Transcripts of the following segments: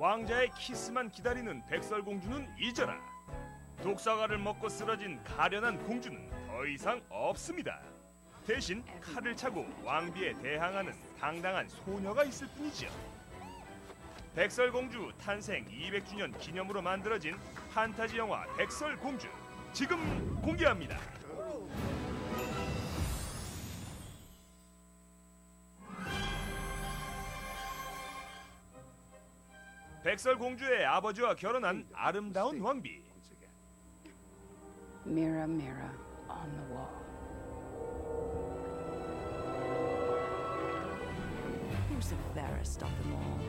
왕자의 키스만 기다리는 백설공주는 잊어라. 독사과를 먹고 쓰러진 가련한 공주는 더 이상 없습니다. 대신 칼을 차고 왕비에 대항하는 당당한 소녀가 있을 뿐이지요. 백설공주 탄생 200주년 기념으로 만들어진 판타지 영화 백설공주 지금 공개합니다. 백설 공주의 아버지와 결혼한 아름다운 왕비. Mirror, mirror on the wall. Who's the fairest of them all?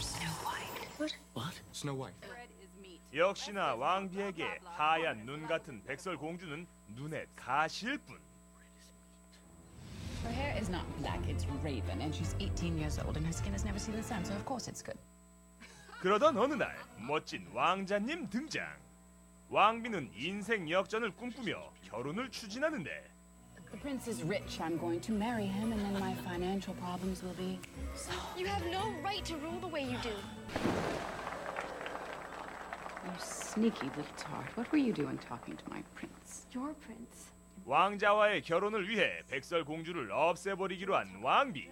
Snow White. What? Snow White. Bread is meat. 역시나 왕비에게 하얀 눈 같은 백설 공주는 눈에 가시일 뿐. Her hair is not black, it's raven, and she's 18 years old, and her skin has never seen the sun, so of course it's good. 그러던 어느 날 멋진 왕자님 등장. 왕비는 인생 역전을 꿈꾸며 결혼을 추진하는데 The prince is rich. I'm going to marry him, and then my financial problems will be You have no right to rule the way you do. You sneaky little tart. What were you doing talking to my prince? Your prince. 왕자와의 결혼을 위해 백설 공주를 없애버리기로 한 왕비.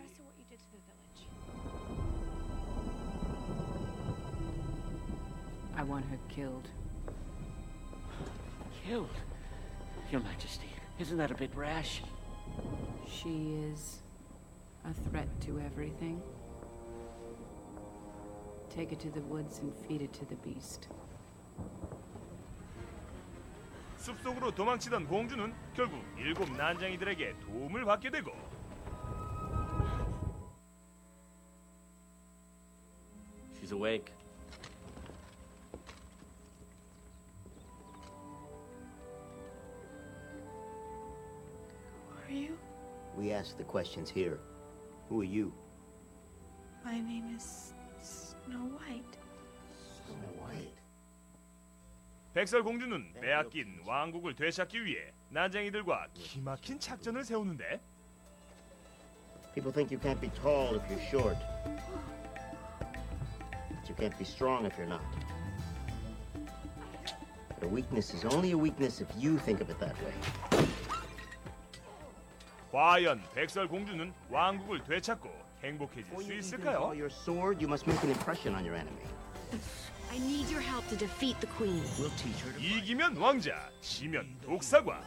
I want her killed. Killed? Your Majesty, isn't that a bit rash? She is a threat to everything. Take it to the woods and feed it to the beast. 숲속으로 도망치던 공주는 결국 일곱 난장이들에게 도움을 받게 되고 She's awake. We ask the questions here. Who are you? My name is Snow White. Snow White. 백설공주는 빼앗긴 왕국을 되찾기 위해 난장이들과 기막힌 작전을 세우는데 People think you can't be tall if you're short. But you can't be strong if you're not. But a weakness is only a weakness if you think of it that way. 과연 백설공주는 왕국을 되찾고 행복해질 수 있을까요? your sword, you must make an impression on your enemy. I need your help to defeat the queen. We'll teach her to 이기면 왕자, 지면 독사과.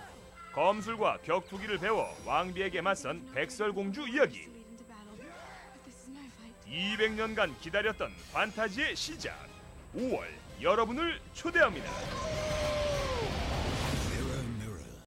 검술과 격투기를 배워 왕비에게 맞선 백설공주 이야기. Lead into battle. But this is my fight. 200년간 기다렸던 판타지의 시작. 5월 여러분을 초대합니다.